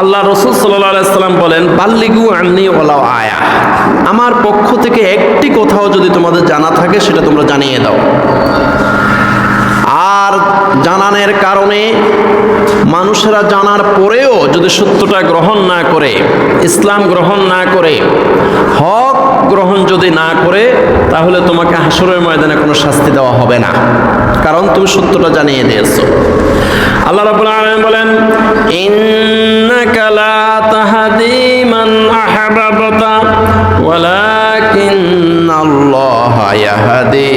আল্লাহ রসুল সাল্লাম বলেন, বাল্লিগু আন্নি ওলাও আয়া। আমার পক্ষ থেকে একটি কোথাও যদি তোমাদের জানা থাকে, সেটা তোমরা জানিয়ে দাও। আর জানানের কারণে মানুষেরা জানার পরেও যদি সত্যটা গ্রহণ না করে, ইসলাম গ্রহণ না করে, হক গ্রহণ যদি না করে, তাহলে তোমাকে হাসরের ময়দানে কোনো শাস্তি দেওয়া হবে না। কারণ তুমি সত্যটা জানিয়ে দিয়েছ। আল্লাহ রাব্বুল আলামিন বলেন, ইন্নাকা লা তাহদি মান আহবাবতা, ওয়ালাকিন্নাল্লাহা ইয়াহদি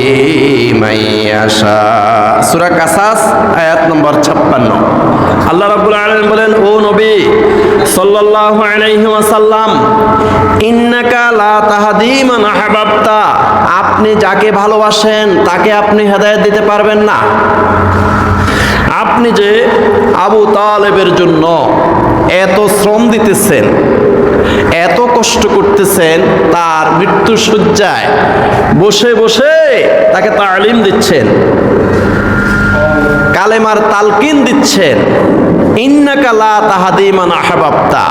মান ইয়াশা। সূরা কাসাস, আয়াত নম্বর 56 আল্লাহ রাব্বুল আলামিন বলেন, ও নবী, সাল্লাল্লাহু আলাইহি ওয়াসাল্লাম, ইন্নাকা লা তাহদি মান আহবাবতা, আপনি যাকে ভালোবাসেন তাকে আপনি হেদায়েত দিতে পারবেন না। আপনি যে আবু তালেবের জন্য এত শ্রম দিতেছেন, এত কষ্ট করতেছেন, তার মৃত্যু সজ্জায় বসে বসে তাকে তালিম দিচ্ছেন, কালেমার তালকিন দিচ্ছেন ইন্নাকালা তাহাদিমান আহাবাপ্তা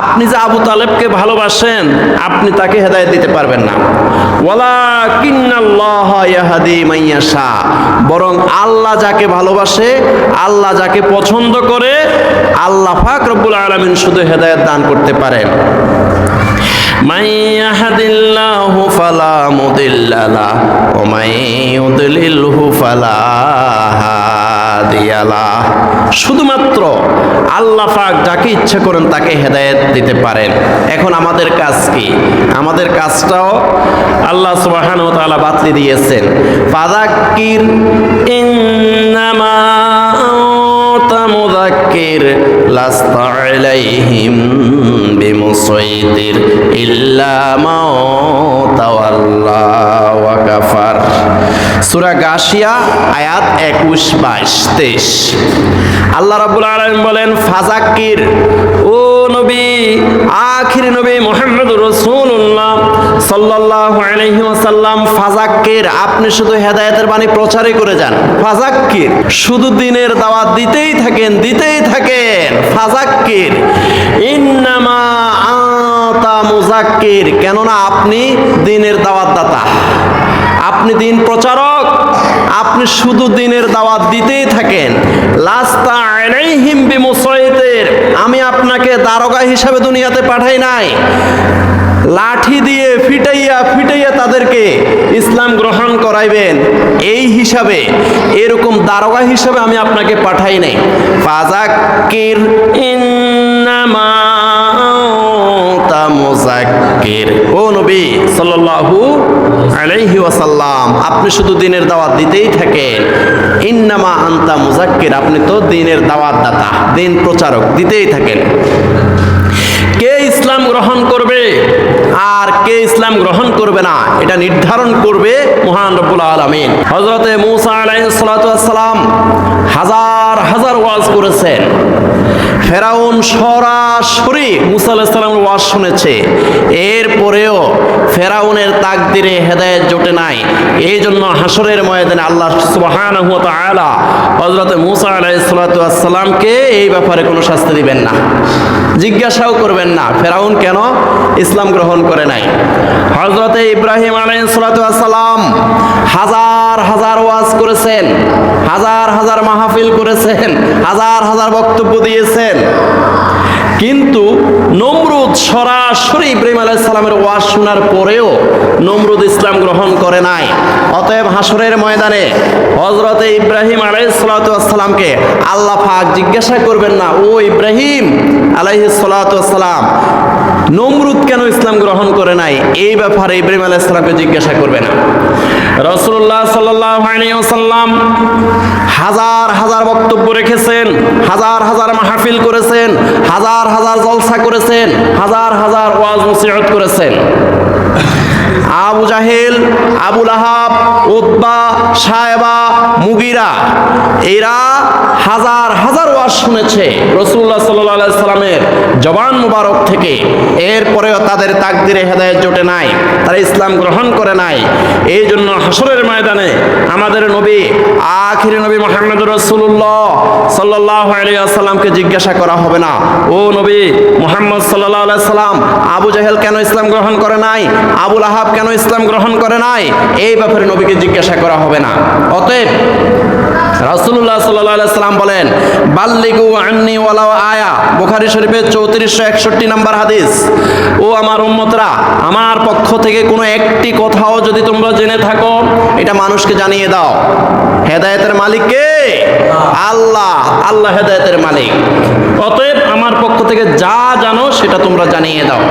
আপনি যে আবু তালেবকে ভালোবাসেন আপনি তাকে হেদায়েত দিতে পারবেন না ওয়ালা কিন্নাল্লাহ ইয়াহাদি মাইয়াশা বরং আল্লাহ যাকে ভালোবাসে আল্লাহ যাকে পছন্দ করে আল্লাহ পাক রব্বুল আলামিন শুধু হেদায়েত দান করতে পারেন من يهد الله فلا مضل له ومن يضلله فلا هادي له শুধুমাত্র আল্লাহ পাক যাকে ইচ্ছা করেন তাকে হেদায়েত দিতে পারেন। এখন আমাদের কাজ কি? আমাদের কাজটাও আল্লাহ সুবহানাহু ওয়া তাআলা বাতলি দিয়েছেন। ফাযাক্কির, ইন্নামা আনতা মুযাক্কির, লাস্তা আলাইহিম বিমুসাইতির ইল্লা মাও তাওয়াল্লা ওয়া কাফার গাশিয়া, আয়াত 21 22 23 আল্লাহ রাব্বুল আলামিন বলেন, ফাজাক্কির, ও নবী, আখির নবী সাল্লাল্লাহু আলাইহি ওয়াসাল্লাম, ফাজাক্কির, আপনি শুধু হেদায়েতের বাণী প্রচারই করে যান। ফাজাক্কির, শুধু দিনের দাওয়াত দিতেই থাকেন দিতেই থাকেন। ফাজাক্কির, ইন্নামা আতা মুজাক্কির কেননা আপনি দিনের দাওয়াত দাতা আপনি দিন প্রচারক, আপনি শুধু দিনের দাওয়াত দিতেই থাকেন। লাস্তা আলাইহিম বিমুসাইতির আমি আপনাকে দারোগা হিসাবে দুনিয়াতে পাঠাই নাই। লাঠি দিয়ে ফিটাইয়া ফিটাইয়া তাদেরকে ইসলাম গ্রহণ করাইবেন। এই হিসাবে, এরকম দারোগা হিসাবে আমি আপনাকে পাঠাই নাই। ফাজাক্কির ইন্নামা আনতা মুজাক্কির। ও নবী সাল্লাল্লাহু আলাইহি ওয়াসাল্লাম, আপনি শুধু দিনের দাওয়াত দিতেই থাকেন। ইন্নামা আনতা মুজাক্কির, আপনি তো দিনের দাওয়াত দাতা দিন প্রচারক, দিতেই থাকেন। কে ইসলাম গ্রহণ করবে আর কে ইসলাম গ্রহণ করবে না, এটা নির্ধারণ করবে মহান রব্বুল আলমিন। হজরতে মুসা আলাইসালাম হাজার হাজার ওয়াজ করেছেন। ফেরাউন সরাসরি মুসা আলাহিসাল্লামের ওয়াজ শুনেছে। এরপরেও ফেরাউনের তাকদিরে হেদায়েত জোটে নাই। এই জন্য হাসরের ময়দানে আল্লাহ সুবহানাহু ওয়া তাআলা হযরত মুসা আলাইহিস সালামকে এই ব্যাপারে কোনো শাস্তি দিবেন না। জিজ্ঞাসাও করবেন না, ফেরাউন কেন ইসলাম গ্রহণ করে নাই? হজরতে ইব্রাহিম আলাইসালাম হাজার হাজার ওয়াজ করেছেন। হাজার হাজার মাহফিল করেছেন, হাজার হাজার বক্তব্য দিয়েছেন। কিন্তু নমরুদ সরাসরি ইব্রাহিম আলাইসালামের ওয়াজ শোনার পরেও নমরুদ ইসলাম গ্রহণ করে নাই। অতএব হাসরের ময়দানে হজরতে ইব্রাহিম আলাইসালামকে আল্লাহ পাক জিজ্ঞাসা করবেন না, ও ইব্রাহিম আলাইহি সালাম, নমরুদ কেন ইসলাম গ্রহণ করে নাই? এই ব্যাপারে ইব্রাহিম আলাইসালামকে জিজ্ঞাসা করবে না। রসুল্লাহ সাল্লাম হাজার হাজার বক্তব্য রেখেছেন, হাজার হাজার মাহফিল করেছেন, হাজার হাজার জলসা করেছেন, হাজার হাজার ওয়াজ নসিহত করেছেন। আবু জাহেল আবুল আহাব উদ্বা সাহেবা মুগিরা, এরা হাজার হাজার শুনেছে রসুল্লাহ সাল্লাহ সাল্লামের জবান মুবারক থেকে। এরপরেও তাদের তাকদিরে হেদায়ত জোটে নাই, তারা ইসলাম গ্রহণ করে নাই। এই জন্য হাসরের ময়দানে আমাদের নবী, আখির নবী মোহাম্মদ রসুল্লাহ সাল্লাহ আলিয়াল্লামকে জিজ্ঞাসা করা হবে না। ও নবী মোহাম্মদ সাল্লাহ সাল্লাম আবু জাহেল কেন ইসলাম গ্রহণ করে নাই? আবুল আহাব কেন ইসলাম গ্রহণ করে নাই? এই ব্যাপারে নবীকে জিজ্ঞাসা করা হবে না। অতএব আলাইহি সাল্লাম বলেন, বাল্লিগু আন্নি ওয়ালাও আয়া। বুখারী শরীফের 3461 নম্বর হাদিস। ও আমার উম্মতরা, আমার পক্ষ থেকে কোনো একটি কথাও যদি তোমরা জেনে থাকো, এটা মানুষকে জানিয়ে দাও। হেদায়েতের মালিক কে? আল্লাহ আল্লাহ হেদায়েতের মালিক। অতএব আমার পক্ষ থেকে যা জানো, সেটা তোমরা জানিয়ে দাও।